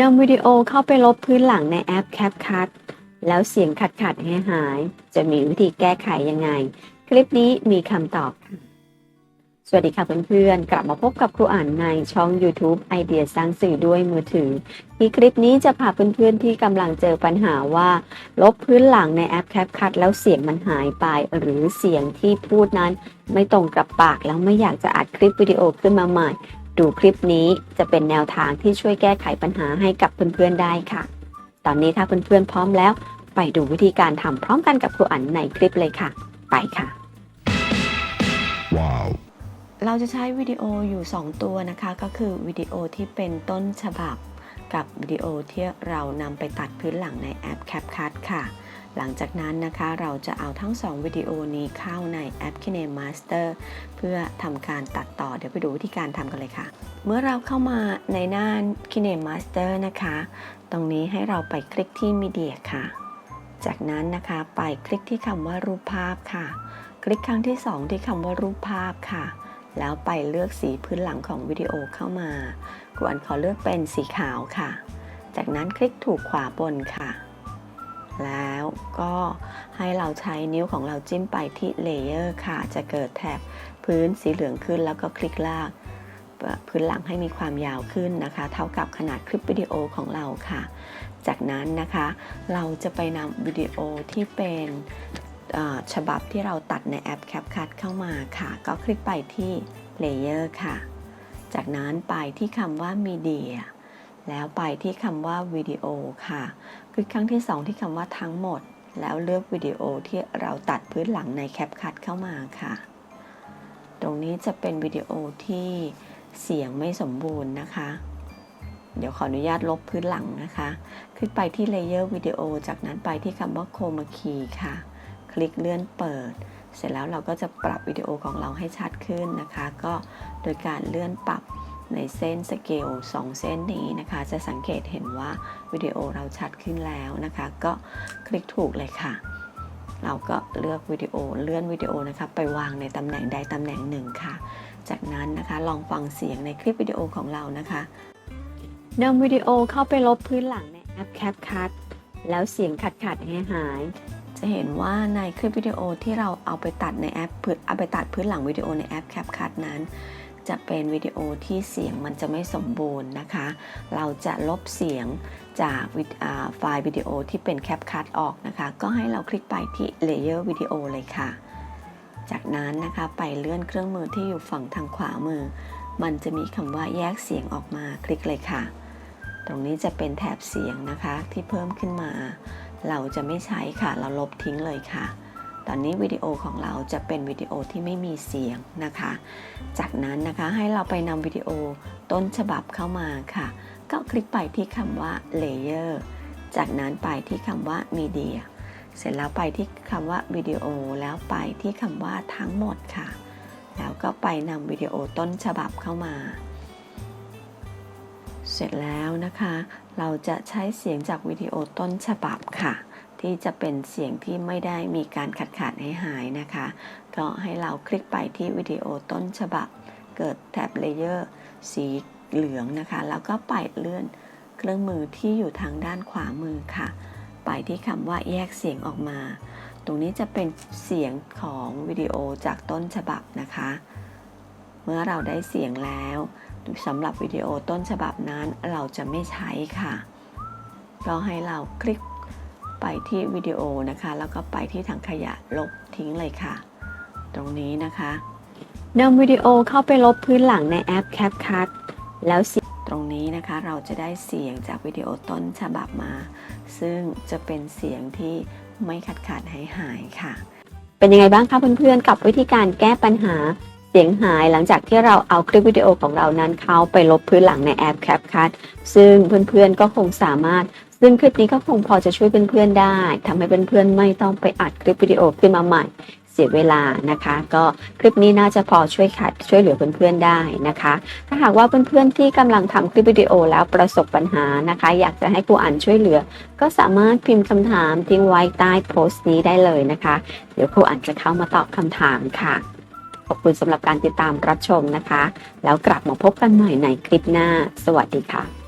นำวิดีโอเข้าไปลบพื้นหลังในแอป CapCut แล้วเสียงขัดขัดให้หาย จะมีวิธีแก้ไขยังไง คลิปนี้มีคำตอบ สวัสดีค่ะเพื่อนๆ กลับมาพบกับครูอ่านในช่อง YouTube ไอเดียสร้างสื่อด้วยมือถือ ที่คลิปนี้จะพาเพื่อนๆที่กำลังเจอปัญหาว่า ลบพื้นหลังในแอป CapCut แล้วเสียงมันหายไป หรือเสียงที่พูดนั้น ไม่ตรงกับปากแล้วไม่อยากจะอัดคลิปวิดีโอขึ้นมาใหม่ ดูคลิปนี้จะเป็นแนวทางที่ช่วยแก้ไขปัญหาให้กับเพื่อนๆได้ค่ะ ตอนนี้ถ้าเพื่อนๆพร้อมแล้ว ไปดูวิธีการทำพร้อมกันกับครูอันในคลิปเลยค่ะ ไปค่ะ Wow. เราจะใช้วิดีโออยู่ 2 ตัวนะคะ ก็คือวิดีโอที่เป็นต้นฉบับ กับวิดีโอที่เรานำไปตัดพื้นหลังในแอป CapCut ค่ะ หลังจากนั้นนะคะเราจะเอาทั้ง 2 วิดีโอนี้เข้าในแอป KineMaster เพื่อทำการตัดต่อเดี๋ยวไปดูวิธีการทำกันเลยค่ะ เมื่อเราเข้ามาในหน้า KineMaster นะคะ ตรงนี้ให้เราไปคลิกที่ Media ค่ะ จากนั้นนะคะไปคลิกที่คำว่ารูปภาพค่ะ คลิกครั้งที่ 2 ที่คำว่ารูปภาพค่ะ แล้วไปเลือกสีพื้นหลังของวิดีโอเข้ามากวนขอเลือกเป็นสีขาวค่ะ จากนั้นคลิกถูกขวาบนค่ะ แล้วก็ให้เราใช้นิ้วของเราจิ้มไปที่เลเยอร์ค่ะ จะเกิดแถบพื้นสีเหลืองขึ้นแล้วก็คลิกลากพื้นหลังให้มีความยาวขึ้นนะคะ เท่ากับขนาดคลิปวิดีโอของเราค่ะ จากนั้นนะคะเราจะไปนำวิดีโอที่เป็นฉบับที่เราตัดในแอป CapCut เข้ามาค่ะ ก็คลิกไปที่ Layer ค่ะ จากนั้นไปที่คำว่า Media แล้วไปที่คำว่าวิดีโอค่ะ คลิกครั้งที่ 2 ที่คำว่าทั้งหมด แล้วเลือกวิดีโอที่เราตัดพื้นหลังใน CapCut เข้ามาค่ะ ตรงนี้จะเป็นวิดีโอที่เสียงไม่สมบูรณ์นะคะ เดี๋ยวขออนุญาตลบพื้นหลังนะคะ คลิกไปที่ Layer วิดีโอ จากนั้นไปที่คำว่า Chroma Key ค่ะ คลิกเลื่อนเปิด เสร็จแล้วเราก็จะปรับวิดีโอของเราให้ชัดขึ้นนะคะ ก็โดยการเลื่อนปรับ ในเส้นสเกล2เส้นนี้นะคะ จะสังเกตเห็นว่าวิดีโอเราชัดขึ้นแล้วนะคะ ก็คลิกถูกเลยค่ะ เราก็เลือกวิดีโอเลื่อนวิดีโอนะคะไปวางในตำแหน่งใดตำแหน่งหนึ่งค่ะ จากนั้นนะคะลองฟังเสียงในคลิปวิดีโอของเรานะคะนำวิดีโอเข้าไปลบพื้นหลังในแอป CapCut แล้วเสียงขัดขัดให้หายจะเห็นว่าในคลิปวิดีโอที่เราเอาไปตัดในแอปเอาไปตัดพื้นหลังวิดีโอในแอป CapCut นั้น จะเป็นวิดีโอที่เสียงมันจะไม่สมบูรณ์นะคะ เราจะลบเสียงจากไฟล์วิดีโอที่เป็น CapCut ออกนะคะ ก็ให้เราคลิกไปที่ Layer วิดีโอเลยค่ะ จากนั้นนะคะไปเลื่อนเครื่องมือที่อยู่ฝั่งทางขวามือ มันจะมีคำว่าแยกเสียงออกมาคลิกเลยค่ะ ตรงนี้จะเป็นแถบเสียงนะคะที่เพิ่มขึ้นมา เราจะไม่ใช้ค่ะ เราลบทิ้งเลยค่ะ ตอนนี้วิดีโอของเราจะเป็นวิดีโอที่ไม่มีเสียงนะคะ จากนั้นนะคะให้เราไปนำวิดีโอต้นฉบับเข้ามาค่ะ ก็คลิกไปที่คำว่า Layer จากนั้นไปที่คำว่า Media เสร็จแล้วไปที่คำว่าวิดีโอแล้วไปที่คำว่าทั้งหมดค่ะ แล้วก็ไปนำวิดีโอต้นฉบับเข้ามา เสร็จแล้วนะคะ เราจะใช้เสียงจากวิดีโอต้นฉบับค่ะ ที่จะเป็นเสียงที่ไม่ได้มีการขัดขาดให้หายนะคะ ก็ให้เราคลิกไปที่วิดีโอต้นฉบับ เกิดแท็บเลเยอร์สีเหลืองนะคะ แล้วก็ไปเลื่อนเครื่องมือที่อยู่ทางด้านขวามือค่ะ ไปที่คำว่าแยกเสียงออกมา ตรงนี้จะเป็นเสียงของวิดีโอจากต้นฉบับนะคะ เมื่อเราได้เสียงแล้วสำหรับวิดีโอต้นฉบับนั้นเราจะไม่ใช้ค่ะ ก็ให้เราคลิก ไปที่วิดีโอนะคะ แล้วก็ไปที่ถังขยะลบทิ้งเลยค่ะ ตรงนี้นะคะนำวิดีโอเข้าไปลบพื้นหลังในแอป CapCut แล้วตรงนี้นะคะเราจะได้เสียงจากวิดีโอต้นฉบับมา ซึ่งจะเป็นเสียงที่ไม่ขาดขาดหายหายค่ะ เป็นยังไงบ้างคะเพื่อนๆ กับวิธีการแก้ปัญหาเสียงหายหลังจากที่เราเอาคลิปวิดีโอของเรานั้นเข้าไปลบพื้นหลังในแอป CapCut ซึ่งเพื่อนๆก็คงสามารถ ซึ่งคลิปนี้ก็คงพอจะช่วยเพื่อนๆได้ทำให้เพื่อนๆไม่ต้องไปอัดคลิปวิดีโอขึ้นมาใหม่ เสียเวลานะคะ ก็คลิปนี้น่าจะพอช่วยขัดช่วยเหลือเพื่อนๆได้นะคะ ถ้าหากว่าเพื่อนๆที่กำลังทำคลิปวิดีโอแล้วประสบปัญหานะคะ อยากจะให้ครูอ่านช่วยเหลือ ก็สามารถพิมพ์คำถามทิ้งไว้ใต้โพสต์นี้ได้เลยนะคะ เดี๋ยวครูอ่านจะเข้ามาตอบคำถามค่ะขอบคุณสำหรับการติดตามรับชมนะคะ แล้วกลับมาพบกันใหม่ในคลิปหน้า สวัสดีค่ะ